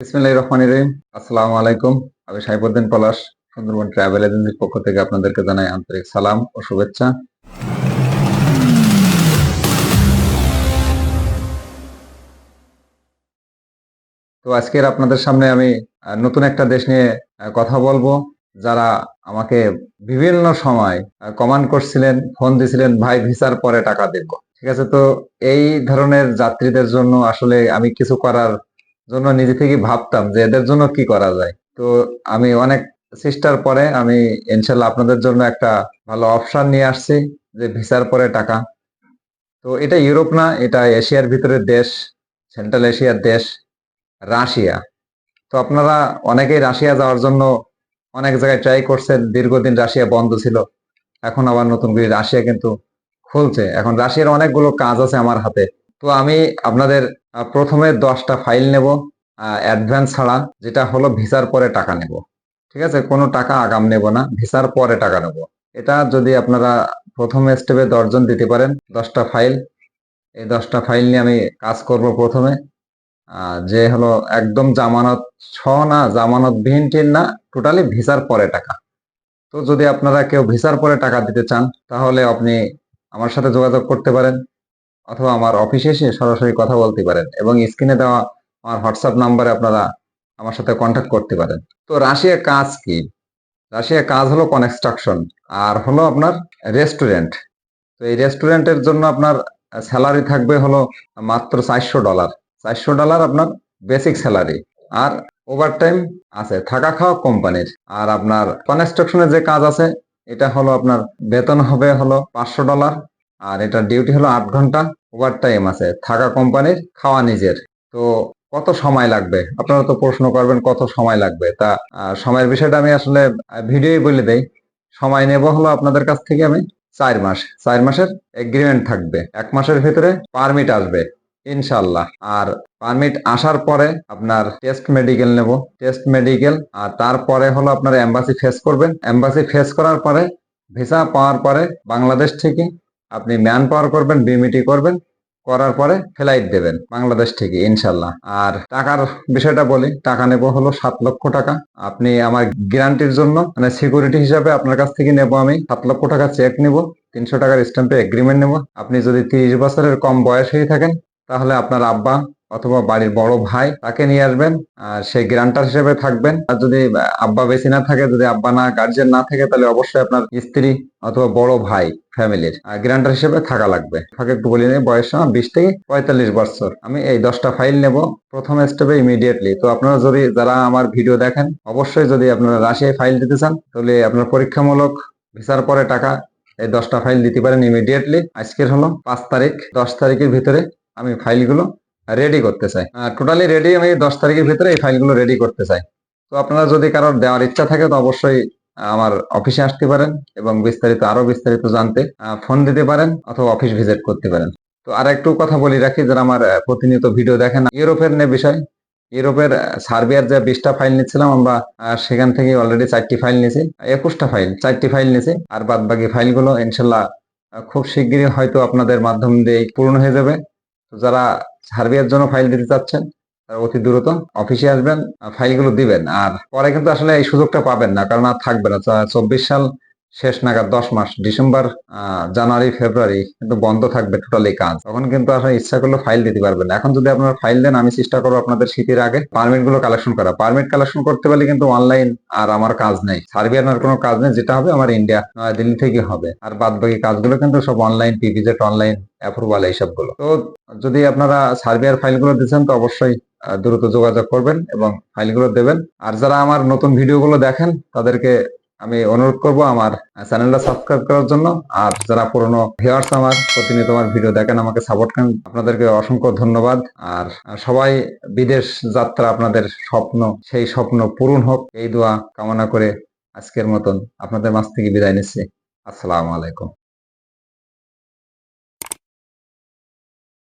বিসমিল্লাহির রহমানির রহিম। আসসালামু আলাইকুম। আমি সাইফুদ্দিন পলাশ, সুন্দরবন ট্রাভেল এজেন্সির পক্ষ থেকে আপনাদেরকে জানাই আন্তরিক সালাম ও শুভেচ্ছা। তো আজকের আপনাদের সামনে আমি নতুন একটা দেশ নিয়ে কথা বলব। যারা আমাকে বিভিন্ন সময় কমান্ড করছিলেন, ফোন দিছিলেন, ভাই, ভিসার পরে টাকা দেব। ঠিক আছে, তো এই ধরনের যাত্রীদের জন্য আসলে আমি কিছু করার জন্য নিজে থেকে ভাবতাম যে এদের জন্য কি করা যায়। তো আমি অনেক চেষ্টার পরে আমি ইনশাল্লাহ আপনাদের জন্য একটা ভালো অপশন নিয়ে আসছি যে ভিসার পরে টাকা। তো এটা ইউরোপ না, এটা এশিয়ার ভিতরে দেশ, সেন্ট্রাল এশিয়ার দেশ, রাশিয়া। তো আপনারা অনেকেই রাশিয়া যাওয়ার জন্য অনেক জায়গায় ট্রাই করছেন, দীর্ঘদিন রাশিয়া বন্ধ ছিল। এখন আবার নতুন করে রাশিয়া কিন্তু খুলছে। এখন রাশিয়ার অনেকগুলো কাজ আছে আমার হাতে। তো আমি আপনাদের প্রথমে দশটা ফাইল নেব অ্যাডভান্স ছাড়া, যেটা হলো ভিসার পরে টাকা নেব। ঠিক আছে? কোনো টাকা আগাম নেব না, ভিসার পরে টাকা নেব। এটা যদি আপনারা প্রথম স্টেপে দশজন দিতে পারেন, দশটা ফাইল। এই দশটা ফাইল নিয়ে আমি কাজ করব প্রথমে। যে হলো একদম জামানত, ছ না, জামানত বিহীন টিন না টোটালি ভিসার পরে টাকা। তো যদি আপনারা কেউ ভিসার পরে টাকা দিতে চান, তাহলে আপনি আমার সাথে যোগাযোগ করতে পারেন। অথবা আমার অফিসে এসে সরাসরি কথা বলতে পারেন এবং স্ক্রিনে দেওয়া আমার হোয়াটসঅ্যাপ নাম্বারে আপনারা আমার সাথে কন্ট্যাক্ট করতে পারেন। তো রাশিয়া কাজ কি? রাশিয়া কাজ হলো কনস্ট্রাকশন আর হলো আপনার রেস্টুরেন্ট তো এই রেস্টুরেন্টের জন্য আপনার স্যালারি থাকবে হলো মাত্র চারশো ডলার চারশো ডলার আপনার বেসিক স্যালারি আর ওভার টাইম আছে, থাকা খাওয়া কোম্পানির আর আপনার কনস্ট্রাকশনের যে কাজ আছে, এটা হলো আপনার বেতন হবে হলো পাঁচশো ডলার আর এটা ডিউটি হলো আট ঘণ্টা ওভার টাইম আছে। থাকা কোম্পানির খাওয়া নিজের। তো কত সময় লাগবে? আপনারা তো প্রশ্ন করবেন কত সময় লাগবে? তা সময়ের বিষয়টা আমি আসলে ভিডিওই বলে দেই। সময় নেব হলো আপনাদের কাছ থেকে আমি চার মাস। চার মাসের এগ্রিমেন্ট থাকবে। এক মাসের ভিতরে পারমিট আসবে ইনশাল্লাহ আর পারমিট আসার পরে আপনার টেস্ট মেডিকেল নেব। টেস্ট মেডিকেল আর তারপরে হলো আপনার এম্বাসি ফেস করবেন। এম্বাসি ফেস করার পরে ভিসা পাওয়ার পরে বাংলাদেশ থেকে আপনি ম্যান পাওয়ার করবেন বিমিটি করবেন, করার পরে ফ্লাইট দেবেন বাংলাদেশ থেকে, ইনশাল্লাহ। আর টাকার বিষয়টা বলি, টাকা নেব হলো সাত লক্ষ টাকা। আপনি আমার গ্যারান্টির জন্য মানে সিকিউরিটি হিসাবে আপনার কাছ থেকে নেব আমি, সাত লক্ষ টাকা চেক নেব, তিনশো টাকার স্ট্যাম্পে এগ্রিমেন্ট নেব। আপনি যদি তিরিশ বছরের কম বয়স হয়ে থাকেন, তাহলে আপনার আব্বা অথবা বাড়ির বড় ভাই তাকে নিয়ে আসবেন, আর সেই গ্রান্টার হিসেবে থাকবেন। আর যদি আব্বা বেশি না থাকে, যদি আব্বা না গার্জেন না থাকে, তাহলে অবশ্যই আপনার স্ত্রী অথবা বড় ভাই ফ্যামিলির গ্রান্টার হিসেবে থাকা লাগবে। ফাঁকে একটু বলি নেই, বয়স আমার বিশ থেকে পঁয়তাল্লিশ বছর। আমি এই দশটা ফাইল নেব, প্রথম স্টেপে ইমিডিয়েটলি তো আপনারা যদি, যারা আমার ভিডিও দেখেন, অবশ্যই যদি আপনারা রাশিয়ায় ফাইল দিতে চান, তাহলে আপনার পরীক্ষামূলক ভিসার পরে টাকা এই দশটা ফাইল দিতে পারেন ইমিডিয়েটলি আজকের হলো পাঁচ তারিখ, দশ তারিখের ভিতরে আমি ফাইলগুলো রেডি করতে চাই। টোটালি রেডি আমি দশ তারিখের ভিতরে এই ফাইলগুলো রেডি করতে চাই। তো আপনারা যদি কারোর দেওয়ার ইচ্ছা থাকে, তো অবশ্যই আমার অফিসে আসতে পারেন এবং বিস্তারিত, আরও বিস্তারিত জানতে ফোন দিতে পারেন অথবা অফিস ভিজিট করতে পারেন। তো আর একটু কথা বলি রাখি, যারা আমার প্রতিনিয়ত ভিডিও দেখেন, ইউরোপের নে বিষয়। ইউরোপের সার্বিয়ার যে বিশটা ফাইল নিচ্ছিলাম আমরা সেখান থেকে অলরেডি চারটি ফাইল নিয়েছি, একুশটা ফাইল চারটি ফাইল নিয়েছি। আর বাদ বাকি ফাইলগুলো ইনশাল্লাহ খুব শিগগিরই হয়তো আপনাদের মাধ্যম দিয়ে পূর্ণ হয়ে যাবে। যারা সার্ভিয়ার জন্য ফাইল দিতে চাচ্ছেন অতি দ্রুত অফিসে আসবেন ফাইলগুলো দিবেন। আর পরে কিন্তু আসলে এই সুযোগটা পাবেন না, কারণ আর থাকবে না। চব্বিশ সাল শেষ নাগাদ দশ মাস, ডিসেম্বর জানুয়ারি, ফেব্রুয়ারি কিন্তু বন্ধ থাকবে টোটালি কাজ। তখন কিন্তু আসলে ইচ্ছা করলে ফাইল দিতে পারবেন এখন যদি আপনার ফাইল দেন, আমি চেষ্টা করব আপনাদের শীতের আগে পারমিটগুলো কালেকশন করা। পারমিট কালেকশন করতে পারলে কিন্তু অনলাইন আর আমার কাজ নেই। সার্বিয়ান কোনো কাজ নেই, যেটা হবে আমার ইন্ডিয়া দিল্লি থেকে হবে। আর বাদ বাকি কাজগুলো কিন্তু সব অনলাইন পিভিজেট অনলাইন অ্যাপ্রুভাল এইসবগুলো তো যদি আপনারা সার্বিয়ার ফাইলগুলো দিচ্ছেন, তো অবশ্যই দ্রুত যোগাযোগ করবেন এবং ফাইলগুলো দেবেন। আর যারা আমার নতুন ভিডিওগুলো দেখেন, তাদেরকে আমি অনুরোধ করব আমার চ্যানেলটা সাবস্ক্রাইব করার জন্য। আর যারা পুরনো ভিউয়ার্স আমার প্রতিনিয়ত আমার ভিডিও দেখেন, আমাকে সাপোর্ট করেন, আপনাদেরকে অসংখ্য ধন্যবাদ। আর সবাই বিদেশ যাত্রা আপনাদের স্বপ্ন, সেই স্বপ্ন পূরণ হোক, এই দোয়া কামনা করে আজকের মতন আপনাদের মাছ থেকে বিদায় নিচ্ছি। আসসালামু আলাইকুম।